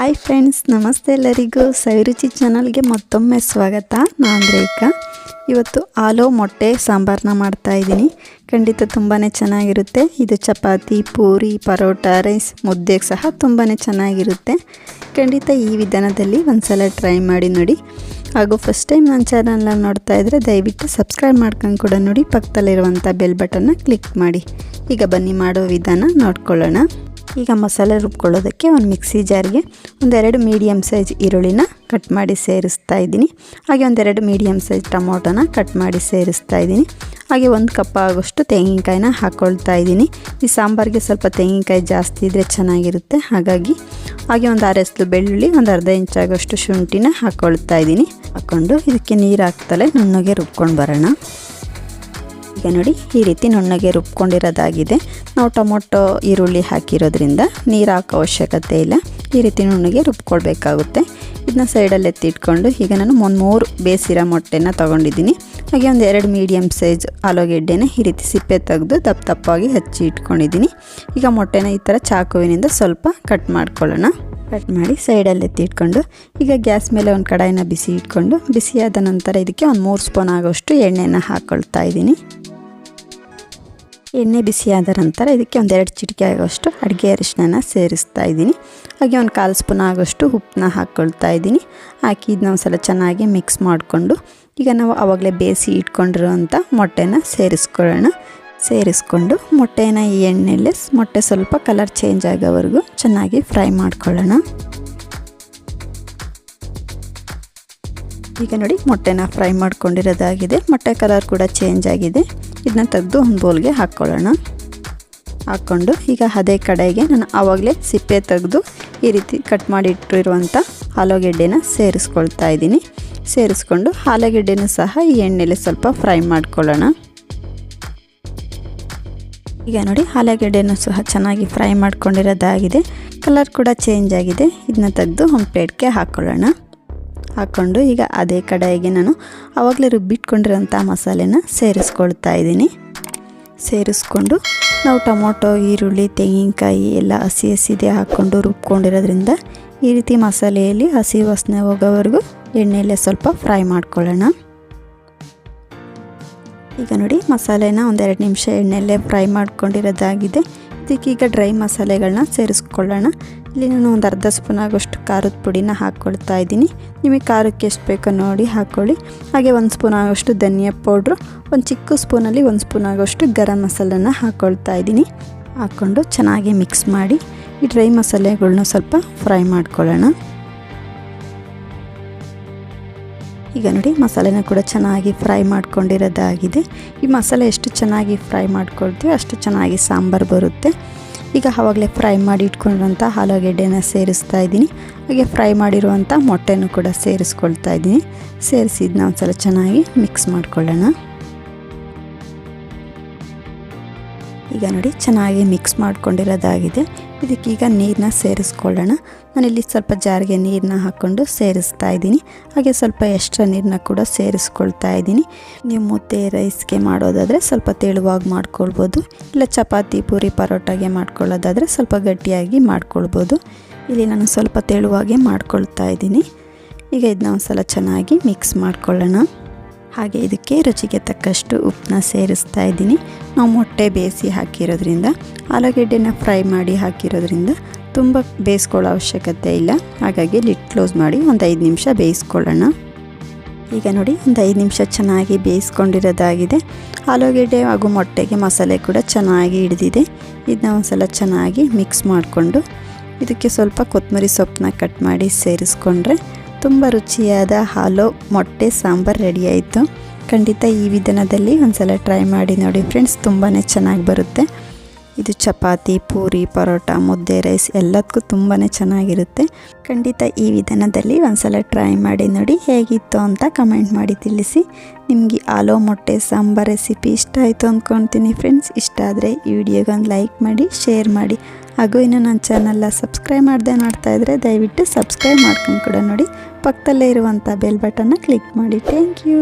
Hi friends ನಮಸ್ತೆ ಎಲ್ಲರಿಗೂ. ಸವಿರುಚಿ ಚಾನಲ್ಗೆ ಮತ್ತೊಮ್ಮೆ ಸ್ವಾಗತ. ನಾನು ರೇಖಾ. ಇವತ್ತು ಆಲೂ ಮೊಟ್ಟೆ ಸಾಂಬಾರನ್ನ ಮಾಡ್ತಾ ಇದ್ದೀನಿ. ಖಂಡಿತ ತುಂಬಾ ಚೆನ್ನಾಗಿರುತ್ತೆ. ಇದು ಚಪಾತಿ, ಪೂರಿ, ಪರೋಟ, ರೈಸ್ ಮುದ್ದೆಗೆ ಸಹ ತುಂಬಾ ಚೆನ್ನಾಗಿರುತ್ತೆ. ಖಂಡಿತ ಈ ವಿಧಾನದಲ್ಲಿ ಒಂದ್ಸಲ ಟ್ರೈ ಮಾಡಿ ನೋಡಿ. ಹಾಗೂ ಫಸ್ಟ್ ಟೈಮ್ ನನ್ನ ಚಾನಲ್ನ ನೋಡ್ತಾ ಇದ್ದರೆ ದಯವಿಟ್ಟು ಸಬ್ಸ್ಕ್ರೈಬ್ ಮಾಡ್ಕೊಂಡು ಕೂಡ ನೋಡಿ. ಪಕ್ಕದಲ್ಲಿರುವಂಥ ಬೆಲ್ ಬಟನ್ನ ಕ್ಲಿಕ್ ಮಾಡಿ. ಈಗ ಬನ್ನಿ ಮಾಡೋ ವಿಧಾನ ನೋಡ್ಕೊಳ್ಳೋಣ. ಈಗ ಮಸಾಲೆ ರುಬ್ಕೊಳ್ಳೋದಕ್ಕೆ ಒಂದು ಮಿಕ್ಸಿ ಜಾರಿಗೆ ಒಂದೆರಡು ಮೀಡಿಯಮ್ ಸೈಜ್ ಈರುಳ್ಳಿನ ಕಟ್ ಮಾಡಿ ಸೇರಿಸ್ತಾ ಇದ್ದೀನಿ. ಹಾಗೆ ಒಂದೆರಡು ಮೀಡಿಯಮ್ ಸೈಜ್ ಟೊಮೊಟೊನ ಕಟ್ ಮಾಡಿ ಸೇರಿಸ್ತಾ ಇದ್ದೀನಿ. ಹಾಗೆ ಒಂದು ಕಪ್ ಆಗೋಷ್ಟು ತೆಂಗಿನಕಾಯಿನ ಹಾಕ್ಕೊಳ್ತಾ ಇದ್ದೀನಿ. ಈ ಸಾಂಬಾರಿಗೆ ಸ್ವಲ್ಪ ತೆಂಗಿನಕಾಯಿ ಜಾಸ್ತಿ ಇದ್ದರೆ ಚೆನ್ನಾಗಿರುತ್ತೆ. ಹಾಗಾಗಿ ಹಾಗೆ ಒಂದು ಅರೆಸ್ಲು ಬೆಳ್ಳುಳ್ಳಿ, ಒಂದು ಅರ್ಧ ಇಂಚಾಗೋಷ್ಟು ಶುಂಠಿನ ಹಾಕ್ಕೊಳ್ತಾ ಇದ್ದೀನಿ. ಹಾಕ್ಕೊಂಡು ಇದಕ್ಕೆ ನೀರು ಹಾಕ್ತಲೇ ನುಣ್ಣಗೆ ರುಬ್ಕೊಂಡು ಬರೋಣ. ಈಗ ನೋಡಿ ಈ ರೀತಿ ನುಣ್ಣಗೆ ರುಬ್ಕೊಂಡಿರೋದಾಗಿದೆ. ನಾವು ಟೊಮೊಟೊ, ಈರುಳ್ಳಿ ಹಾಕಿರೋದ್ರಿಂದ ನೀರು ಹಾಕೋ ಅವಶ್ಯಕತೆ ಇಲ್ಲ. ಈ ರೀತಿ ನುಣ್ಣಗೆ ರುಬ್ಕೊಳ್ಬೇಕಾಗುತ್ತೆ. ಇದನ್ನ ಸೈಡಲ್ಲಿ ಎತ್ತಿಟ್ಕೊಂಡು ಈಗ ನಾನು ಒಂದು ಮೂರು ಬೇಸಿರೋ ಮೊಟ್ಟೆನ ತೊಗೊಂಡಿದ್ದೀನಿ. ಹಾಗೆ ಒಂದು ಎರಡು ಮೀಡಿಯಮ್ ಸೈಜ್ ಆಲೂಗೆಡ್ಡೆನ ಈ ರೀತಿ ಸಿಪ್ಪೆ ತೆಗೆದು ದಪ್ಪ ದಪ್ಪಾಗಿ ಹಚ್ಚಿ ಇಟ್ಕೊಂಡಿದ್ದೀನಿ. ಈಗ ಮೊಟ್ಟೆನ ಈ ಥರ ಚಾಕುವಿನಿಂದ ಸ್ವಲ್ಪ ಕಟ್ ಮಾಡ್ಕೊಳ್ಳೋಣ. ಕಟ್ ಮಾಡಿ ಸೈಡಲ್ಲಿ ಎತ್ತಿಟ್ಕೊಂಡು ಈಗ ಗ್ಯಾಸ್ ಮೇಲೆ ಒಂದು ಕಡಾಯಿನ ಬಿಸಿ ಇಟ್ಕೊಂಡು ಬಿಸಿಯಾದ ನಂತರ ಇದಕ್ಕೆ ಒಂದು ಮೂರು ಸ್ಪೂನ್ ಆಗೋಷ್ಟು ಎಣ್ಣೆನ ಹಾಕ್ಕೊಳ್ತಾ ಇದ್ದೀನಿ. ಎಣ್ಣೆ ಬಿಸಿಯಾದ ನಂತರ ಇದಕ್ಕೆ ಒಂದೆರಡು ಚಿಟಿಕೆ ಆಗೋಷ್ಟು ಅಡುಗೆ ಅರಿಶಿನ ಸೇರಿಸ್ತಾ ಇದ್ದೀನಿ. ಹಾಗೆ ಒಂದು ಕಾಲು ಸ್ಪೂನ್ ಆಗೋಷ್ಟು ಉಪ್ಪನ್ನ ಹಾಕ್ಕೊಳ್ತಾ ಇದ್ದೀನಿ. ಹಾಕಿ ಇದನ್ನ ಒಂದು ಸಲ ಚೆನ್ನಾಗಿ ಮಿಕ್ಸ್ ಮಾಡಿಕೊಂಡು ಈಗ ನಾವು ಆವಾಗಲೇ ಬೇಯಿಸಿ ಇಟ್ಕೊಂಡಿರೋಂಥ ಮೊಟ್ಟೆನ ಸೇರಿಸ್ಕೊಳ್ಳೋಣ. ಸೇರಿಸ್ಕೊಂಡು ಮೊಟ್ಟೆನ ಈ ಎಣ್ಣೆಯಲ್ಲಿ, ಮೊಟ್ಟೆ ಸ್ವಲ್ಪ ಕಲರ್ ಚೇಂಜ್ ಆಗೋವರೆಗೂ ಚೆನ್ನಾಗಿ ಫ್ರೈ ಮಾಡ್ಕೊಳ್ಳೋಣ. ಈಗ ನೋಡಿ ಮೊಟ್ಟೆನ ಫ್ರೈ ಮಾಡ್ಕೊಂಡಿರೋದಾಗಿದೆ. ಮೊಟ್ಟೆ ಕಲರ್ ಕೂಡ ಚೇಂಜ್ ಆಗಿದೆ. ಇದನ್ನ ತೆಗೆದು ಒಂದು ಬೌಲ್ಗೆ ಹಾಕ್ಕೊಳ್ಳೋಣ. ಹಾಕ್ಕೊಂಡು ಈಗ ಅದೇ ಕಡೆಗೆ ನಾನು ಆವಾಗಲೇ ಸಿಪ್ಪೆ ತೆಗೆದು ಈ ರೀತಿ ಕಟ್ ಮಾಡಿಟ್ಟಿರುವಂಥ ಆಲೂಗೆಡ್ಡೆನ ಸೇರಿಸ್ಕೊಳ್ತಾ ಇದ್ದೀನಿ. ಸೇರಿಸ್ಕೊಂಡು ಆಲೂಗೆಡ್ಡೆನೂ ಸಹ ಈ ಎಣ್ಣೆಲಿ ಸ್ವಲ್ಪ ಫ್ರೈ ಮಾಡ್ಕೊಳ್ಳೋಣ. ಈಗ ನೋಡಿ ಆಲೂಗೆಡ್ಡೆನೂ ಸಹ ಚೆನ್ನಾಗಿ ಫ್ರೈ ಮಾಡ್ಕೊಂಡಿರೋದಾಗಿದೆ. ಕಲರ್ ಕೂಡ ಚೇಂಜ್ ಆಗಿದೆ. ಇದನ್ನ ತೆಗೆದು ಒಂದು ಪ್ಲೇಟ್ಗೆ ಹಾಕ್ಕೊಳ್ಳೋಣ. ಹಾಕ್ಕೊಂಡು ಈಗ ಅದೇ ಕಡಾಯಿಗೆ ನಾನು ಆವಾಗಲೇ ರುಬ್ಬಿಟ್ಕೊಂಡಿರೋಂಥ ಮಸಾಲೆನ ಸೇರಿಸ್ಕೊಳ್ತಾ ಇದ್ದೀನಿ. ಸೇರಿಸ್ಕೊಂಡು ನಾವು ಟೊಮೊಟೊ, ಈರುಳ್ಳಿ, ತೆಂಗಿನಕಾಯಿ ಎಲ್ಲ ಹಸಿ ಹಸಿದೆ ಹಾಕ್ಕೊಂಡು ರುಬ್ಕೊಂಡಿರೋದ್ರಿಂದ ಈ ರೀತಿ ಮಸಾಲೆಯಲ್ಲಿ ಹಸಿ ವಾಸನೆ ಹೋಗೋವರೆಗೂ ಎಣ್ಣೆಯಲ್ಲೇ ಸ್ವಲ್ಪ ಫ್ರೈ ಮಾಡ್ಕೊಳ್ಳೋಣ. ಈಗ ನೋಡಿ ಮಸಾಲೆನ ಒಂದೆರಡು ನಿಮಿಷ ಎಣ್ಣೆಯಲ್ಲೇ ಫ್ರೈ ಮಾಡ್ಕೊಂಡಿರೋದಾಗಿದೆ. ಇದಕ್ಕೀಗ ಡ್ರೈ ಮಸಾಲೆಗಳನ್ನ ಸೇರಿಸ್ಕೊಳ್ಳೋಣ. ಇಲ್ಲಿ ನಾನು ಒಂದು ಅರ್ಧ ಸ್ಪೂನ್ ಆಗೋಷ್ಟು ಖಾರದ ಪುಡಿನ ಹಾಕ್ಕೊಳ್ತಾ ಇದ್ದೀನಿ. ನಿಮಗೆ ಖಾರಕ್ಕೆ ಎಷ್ಟು ಬೇಕೋ ನೋಡಿ ಹಾಕ್ಕೊಳ್ಳಿ ಹಾಗೆ ಒಂದು ಸ್ಪೂನ್ ಆಗೋಷ್ಟು ಧನಿಯಾ ಪೌಡ್ರು, ಒಂದು ಚಿಕ್ಕ ಸ್ಪೂನಲ್ಲಿ ಒಂದು ಸ್ಪೂನ್ ಆಗೋಷ್ಟು ಗರಂ ಮಸಾಲನ ಹಾಕ್ಕೊಳ್ತಾ ಇದ್ದೀನಿ. ಹಾಕ್ಕೊಂಡು ಚೆನ್ನಾಗಿ ಮಿಕ್ಸ್ ಮಾಡಿ ಈ ಡ್ರೈ ಮಸಾಲೆಗಳ್ನ ಸ್ವಲ್ಪ ಫ್ರೈ ಮಾಡ್ಕೊಳ್ಳೋಣ. ಈಗ ನೋಡಿ ಮಸಾಲೆನ ಕೂಡ ಚೆನ್ನಾಗಿ ಫ್ರೈ ಮಾಡ್ಕೊಂಡಿರೋದಾಗಿದೆ. ಈ ಮಸಾಲೆ ಚೆನ್ನಾಗಿ ಫ್ರೈ ಮಾಡ್ಕೊಳ್ತೀವಿ, ಅಷ್ಟು ಚೆನ್ನಾಗಿ ಸಾಂಬಾರು ಬರುತ್ತೆ. ಈಗ ಆವಾಗಲೇ ಫ್ರೈ ಮಾಡಿ ಇಟ್ಕೊಂಡಿರೋಂಥ ಆಲೂಗೆಡ್ಡೆನ ಸೇರಿಸ್ತಾ ಇದ್ದೀನಿ. ಹಾಗೆ ಫ್ರೈ ಮಾಡಿರುವಂಥ ಮೊಟ್ಟೆನೂ ಕೂಡ ಸೇರಿಸ್ಕೊಳ್ತಾ ಇದ್ದೀನಿ. ಸೇರಿಸಿದ್ನ ಒಂದು ಒಂದ್ಸಲ ಚೆನ್ನಾಗಿ ಮಿಕ್ಸ್ ಮಾಡ್ಕೊಳ್ಳೋಣ. ಈಗ ನೋಡಿ, ಚೆನ್ನಾಗಿ ಮಿಕ್ಸ್ ಮಾಡ್ಕೊಂಡಿರೋದಾಗಿದೆ. ಇದಕ್ಕೀಗ ನೀರನ್ನ ಸೇರಿಸ್ಕೊಳ್ಳೋಣ. ನಾನಿಲ್ಲಿ ಸ್ವಲ್ಪ ಜಾರಿಗೆ ನೀರನ್ನ ಹಾಕ್ಕೊಂಡು ಸೇರಿಸ್ತಾ ಇದ್ದೀನಿ. ಹಾಗೆ ಸ್ವಲ್ಪ ಎಕ್ಸ್ಟ್ರಾ ನೀರನ್ನ ಕೂಡ ಸೇರಿಸ್ಕೊಳ್ತಾ ಇದ್ದೀನಿ. ನೀವು ಮುದ್ದೆ, ರೈಸ್ಗೆ ಮಾಡೋದಾದರೆ ಸ್ವಲ್ಪ ತೆಳುವಾಗಿ ಮಾಡ್ಕೊಳ್ಬೋದು. ಇಲ್ಲ ಚಪಾತಿ, ಪೂರಿ, ಪರೋಟಾಗೆ ಮಾಡ್ಕೊಳ್ಳೋದಾದರೆ ಸ್ವಲ್ಪ ಗಟ್ಟಿಯಾಗಿ ಮಾಡ್ಕೊಳ್ಬೋದು. ಇಲ್ಲಿ ನಾನು ಸ್ವಲ್ಪ ತೆಳುವಾಗೆ ಮಾಡ್ಕೊಳ್ತಾ ಇದ್ದೀನಿ. ಈಗ ಇದನ್ನ ಒಂದು ಸಲ ಚೆನ್ನಾಗಿ ಮಿಕ್ಸ್ ಮಾಡ್ಕೊಳ್ಳೋಣ. ಹಾಗೆ ಇದಕ್ಕೆ ರುಚಿಗೆ ತಕ್ಕಷ್ಟು ಉಪ್ಪನ್ನ ಸೇರಿಸ್ತಾ ಇದ್ದೀನಿ. ನಾವು ಮೊಟ್ಟೆ ಬೇಯಿಸಿ ಹಾಕಿರೋದ್ರಿಂದ, ಆಲೂಗೆಡ್ಡೆನ ಫ್ರೈ ಮಾಡಿ ಹಾಕಿರೋದ್ರಿಂದ ತುಂಬ ಬೇಯಿಸ್ಕೊಳ್ಳೋ ಅವಶ್ಯಕತೆ ಇಲ್ಲ. ಹಾಗಾಗಿ ಲಿಟ್ ಕ್ಲೋಸ್ ಮಾಡಿ ಒಂದು ಐದು ನಿಮಿಷ ಬೇಯಿಸ್ಕೊಳ್ಳೋಣ. ಈಗ ನೋಡಿ, ಒಂದು ಐದು ನಿಮಿಷ ಚೆನ್ನಾಗಿ ಬೇಯಿಸ್ಕೊಂಡಿರೋದಾಗಿದೆ. ಆಲೂಗೆಡ್ಡೆ ಹಾಗೂ ಮೊಟ್ಟೆಗೆ ಮಸಾಲೆ ಕೂಡ ಚೆನ್ನಾಗಿ ಹಿಡಿದಿದೆ. ಇದನ್ನ ಒಂದು ಸಲ ಚೆನ್ನಾಗಿ ಮಿಕ್ಸ್ ಮಾಡಿಕೊಂಡು, ಇದಕ್ಕೆ ಸ್ವಲ್ಪ ಕೊತ್ತಂಬರಿ ಸೊಪ್ಪನ್ನ ಕಟ್ ಮಾಡಿ ಸೇರಿಸ್ಕೊಂಡ್ರೆ ತುಂಬ ರುಚಿಯಾದ ಹಾಲು, ಮೊಟ್ಟೆ, ಸಾಂಬಾರು ರೆಡಿ ಆಯಿತು. ಖಂಡಿತ ಈ ವಿಧಾನದಲ್ಲಿ ಒಂದ್ಸಲ ಟ್ರೈ ಮಾಡಿ ನೋಡಿ ಫ್ರೆಂಡ್ಸ್ ತುಂಬಾ ಚೆನ್ನಾಗಿ ಬರುತ್ತೆ. ಇದು ಚಪಾತಿ, ಪೂರಿ, ಪರೋಟ, ಮುದ್ದೆ ರೈಸ್ ಎಲ್ಲದಕ್ಕೂ ತುಂಬಾ ಚೆನ್ನಾಗಿರುತ್ತೆ. ಖಂಡಿತ ಈ ವಿಧಾನದಲ್ಲಿ ಒಂದ್ಸಲ ಟ್ರೈ ಮಾಡಿ ನೋಡಿ ಹೇಗಿತ್ತು ಅಂತ ಕಮೆಂಟ್ ಮಾಡಿ ತಿಳಿಸಿ. ನಿಮಗೆ ಆಲೋ ಮೊಟ್ಟೆ, ಸಾಂಬಾರ್ ರೆಸಿಪಿ ಇಷ್ಟ ಆಯಿತು ಅಂದ್ಕೊಳ್ತೀನಿ ಫ್ರೆಂಡ್ಸ್ ಇಷ್ಟ ಆದರೆ ಈ ವಿಡಿಯೋಗೊಂದು ಲೈಕ್ ಮಾಡಿ ಶೇರ್ ಮಾಡಿ. ಹಾಗೂ ಇನ್ನು ನನ್ನ ಚಾನಲ್ನ ಸಬ್ಸ್ಕ್ರೈಬ್ ಮಾಡದೆ ನೋಡ್ತಾ ಇದ್ದರೆ ದಯವಿಟ್ಟು ಸಬ್ಸ್ಕ್ರೈಬ್ ಮಾಡ್ಕೊಂಡು ಕೂಡ ನೋಡಿ ಪಕ್ಕದಲ್ಲೇ ಇರುವಂಥ ಬೆಲ್ ಬಟನ್ನ ಕ್ಲಿಕ್ ಮಾಡಿ. Thank you.